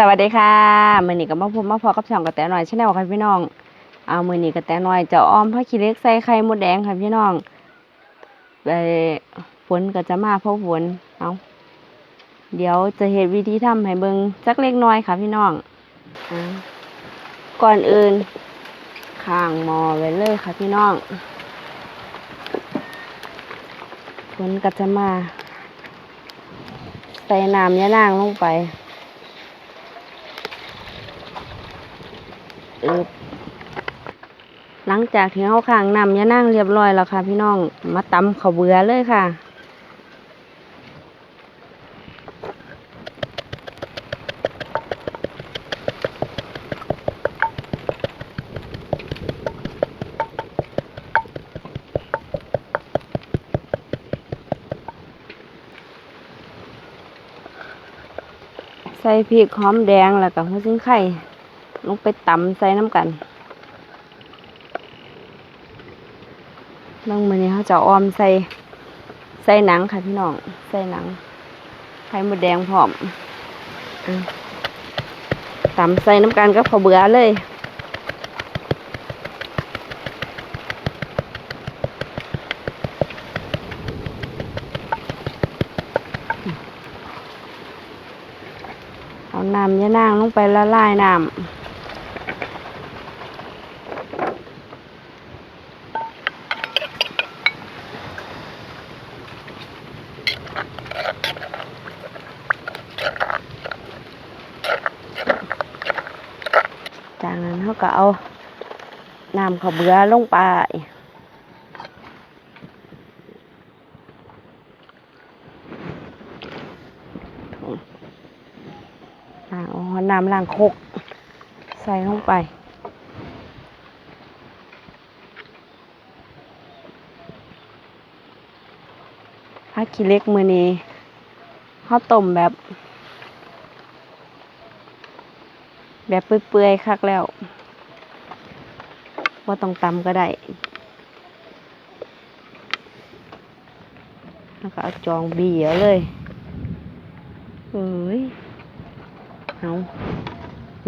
สวัสดีค่ะมือนี้กับมาพบมาพอกับช่องกระแตหน่อยชาแนลค่ะพี่น้องเอามือนี้กระแตหน่อยจะอ้อมผ้าขี้เล็กใส่ไข่มดแดงค่ะพี่น้องไปฝนก็จะมาเพราะฝนเอาเดี๋ยวจะเห็นวิธีทำให้เบิงจักเล็กน้อยค่ะพี่น้องอก่อนอื่นข้างมอไว้เลยค่ะพี่น้องฝนก็จะมา ใส่น้ำยะนางลงไปอึบหลัง จากที่เขาข้างนำยะนางเรียบร้อยแล้วค่ะ พี่น้องมาตำข้าวเบือเลยค่ะใส่พริกหอมแดงแล้วก็หัวซิงไข่ลงไปตำใส่น้ำกันบางมื้อนี้ เขาจะออมใส่ใส่หนังค่ะพี่น้อง ใส่หนังไข่มดแดงพร้อมอะตำใส่น้ำกันก็พอเบื่อเลยเอาน้ำยะนางลงไปละลายน้ำจากนั้นเขาก็เอาน้ำ ข้าวเบื่อลงไปล้างเอน้ำล้างคก ใส่ลงไปผักขี้เล็กมือนี้ข้าวต้มแบบ แบบเปื่อยๆคักแล้ว ว่าต้องตำก็ได้แล้วก็เอาจองบีเอาเลยเอ้ยเอา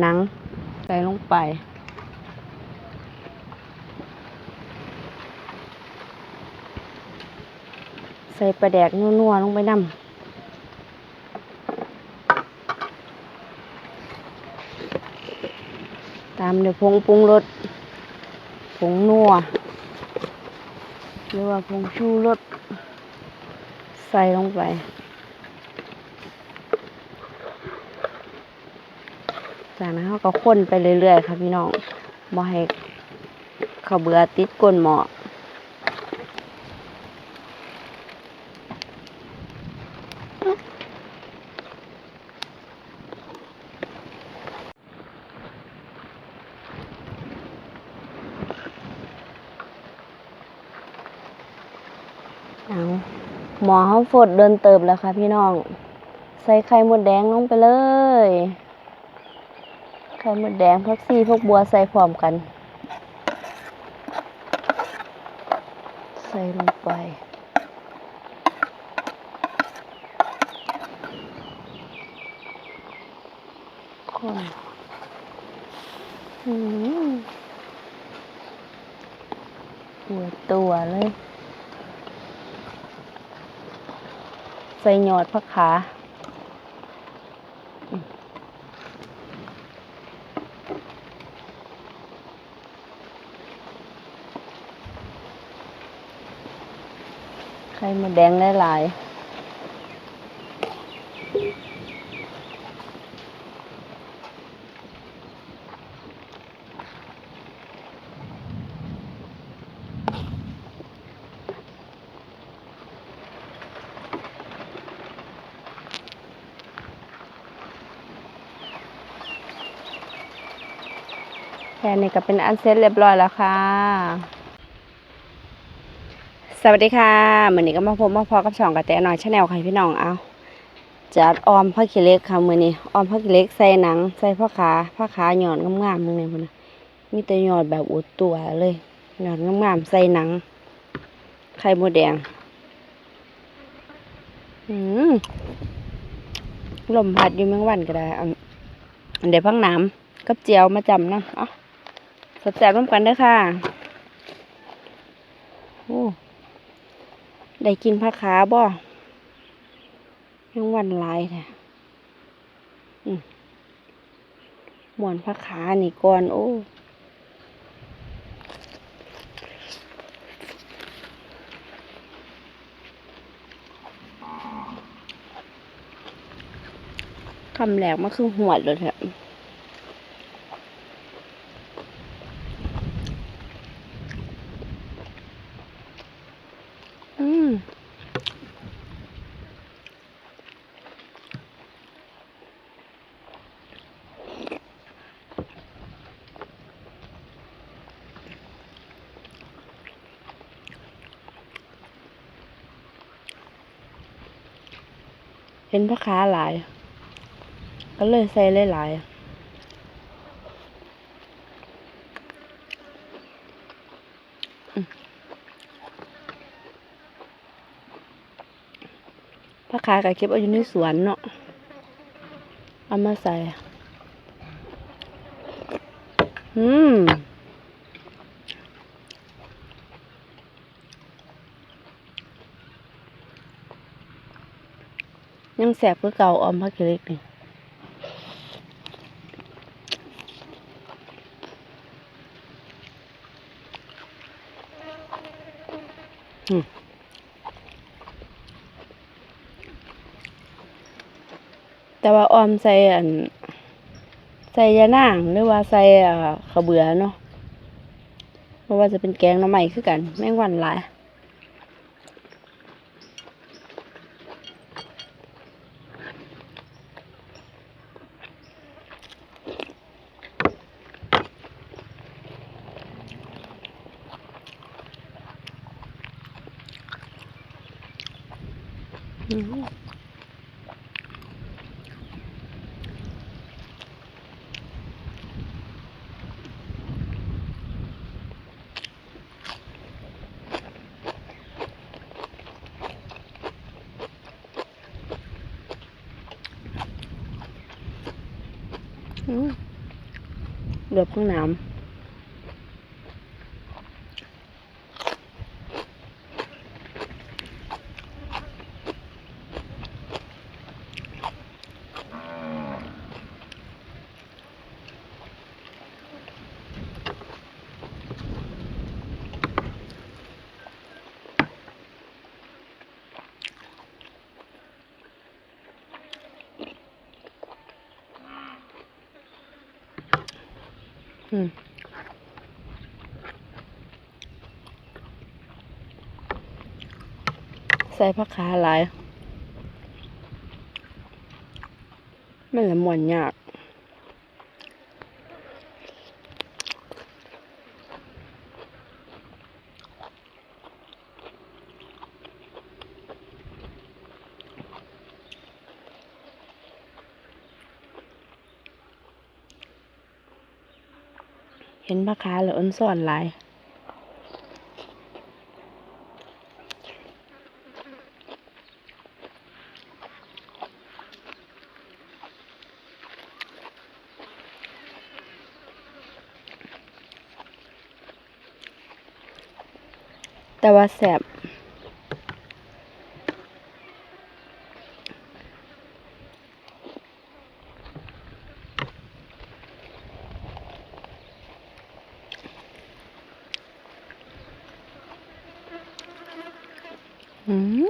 หนังใส่ลงไปใส่ปลาแดกนัวๆลงไปนำตามด้วยผงปรุงรส ผงนัวหรือว่าผงชูรสใส่ลงไป จากนั้นเขาก็ค้นไปเรื่อยๆค่ะพี่น้องบ่ให้ข้าวเบือติดก้นหม้อ เอาหมอเขาฝดเดินเติบแล้วค่ะพี่น้อง ใส่ไข่มดแดงลงไปเลย ไข่มดแดงพักซี่พวกบัวใส่พร้อมกัน ใส่ลงไปคนอืมหัวตัวเลย ใส่หยอดผักขาไข่มดแดงหลายๆ ค่นี้ก็เป็นอันเสร็จเรียบร้อยแล้วค่ะ สวัสดีค่ะมือนี้ก็มาพบมาพอกับช่องกระแตหน่อยชาแนลค่ะพี่น้องเอาจัดออมผ้าขี้เล็กค่ะมือนี้ออมผ้าขี้เล็กใส่หนัง ใส่ผ้าขาผ้าขาหย่อดงามๆมึงเนี่ยพนนะมีแต่หย่อดแบบอุดตัวเลยหย่อดงามๆใส่หนัง ไข่มดแดงอืมลมพัดอยู่เมื่อวันก็ได้เดี๋ยวพังน้ำกับเจียวมาจำนะอะ แซ่บร่วมกันเด้อค่ะโอ้ได้กินผักขาบ่ยังวันหลายแท้หมวนผักขานี่ก่อนโอ้คำแรกมันคือหวดเลยแถะอืม เห็นพ่อค้าหลาย ก็เลยใส่หลายๆอืมพ่อค้าก็เก็บเอาอยู่ในสวนเนาะ เอามาใส่ อืม ยังแสบคือเก่าออมพักเล็กนี่แต่ว่าออมใส่อันใส่ยานางหรือว่าใส่อ่าข้าวเบื่อเนาะเพราะว่าจะเป็นแกงหน้ำใหม่คือกัน แม่งวันหลาย อืมอืมเห ลือบข้างน้ำ อืมใส่ผักขาหลายมันละมวนยาก เห็นพ่อค้าแล้วอ้นสอนหลายแต่ว่าแสบ อืม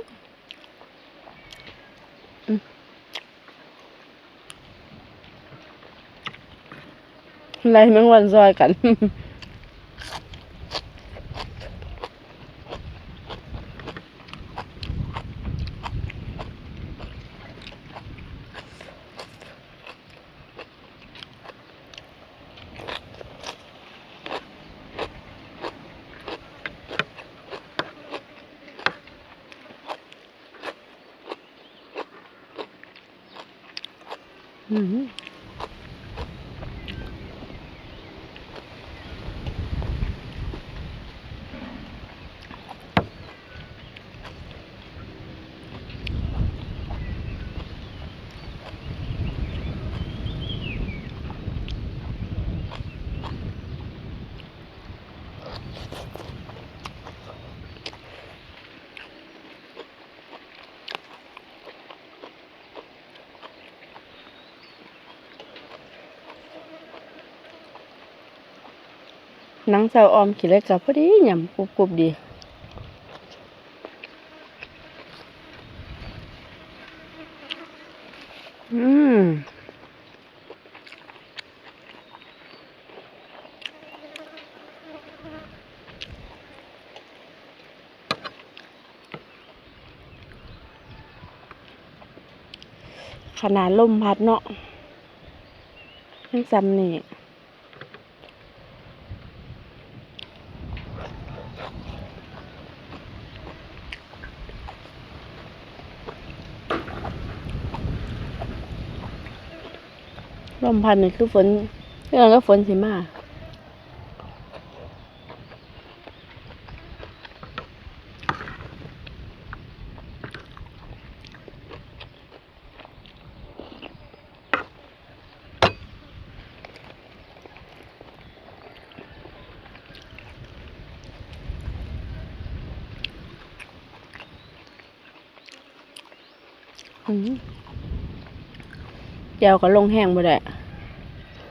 อะไรแมงวันซอยกัน Mm-hmm. หนังเจ้าออมขี้เล็กกับพอดีหยำกรุบๆดีอืมขนาดลมพัดเนาะยังจำนี่ล มพัดนี่คือฝนเรื่องก็ฝนสิมาอืมเดี๋ยวก็ลงแห้งบ่ได้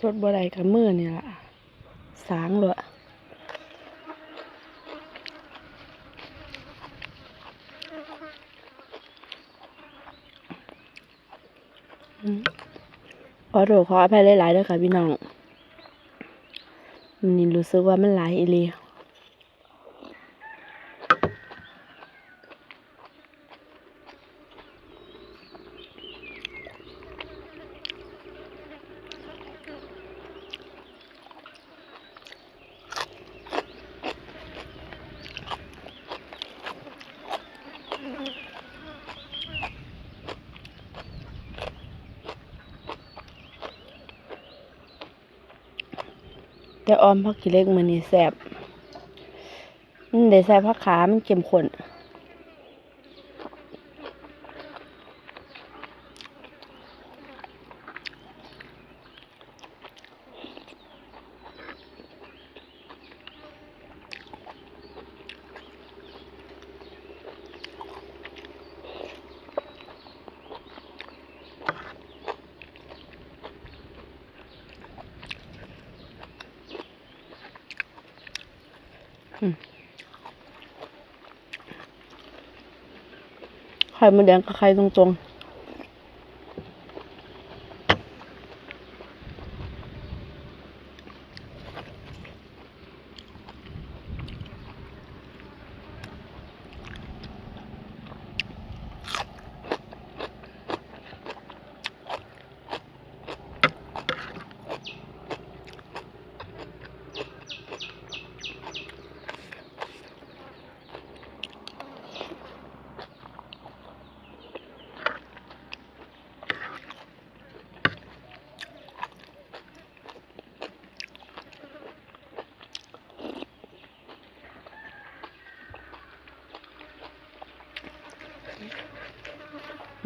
สดบ่ได้กับมือนี่ล่ะ สางเลยอืมขอโทษขออภัยหลายๆด้วยค่ะพี่น้องมันนี่รู้สึกว่ามันหลายอีเลี แต่ออมพักขี้เล็กมันนี่แซ่บมันได้ใส่พักขา มันเข็มข้น ไข่มดแดงกับไข่ตรงๆ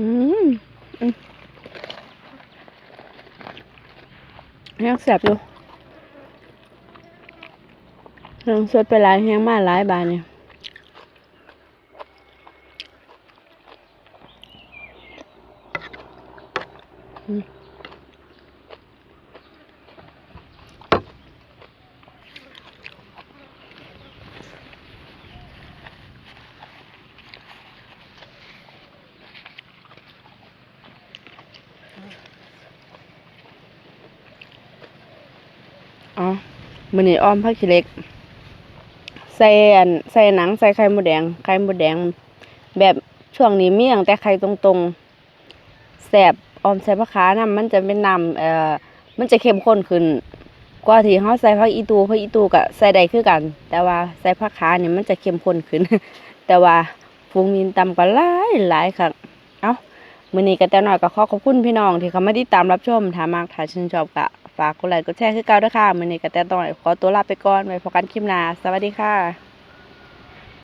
อืมยังแสบอยู่ยังสดไปหลายยังมาหลายบาทเนี่ยอืมอ๋อ มือนี้อ้อมผักขี้เล็ก ใส่อันใส่หนังใส่ไข่มดแดง ไข่มดแดง แบบช่วงนี้มีตั้งแต่ไข่ตรงๆแซบออมใส่ผักขาน้ำมันจะเป็นน้ำเอ่อมันจะเข้มข้นขึ้น กว่าที่เฮาใส่ผักอีตูผักอีตูก็ใส่ได้คือกัน แต่ว่าใส่ผักขาเนี่ยมันจะเข้มข้นขึ้น แต่ว่าฟูงมินตำก็หลายหลายค่ะเอ้ามื้อนี้ก็แต่น้อยก็ขอขอบคุณพี่น้องที่เข้ามาติดตามรับชมถ้ามักถ้าชื่นชอบก็ ฝากกดไลค์กดแชร์คือเก่าเด้อค่ะมื้อนี้ก็แต่น้อยขอตัวลาไปก่อนไว้พบกันคลิปหน้าสวัสดีค่ะ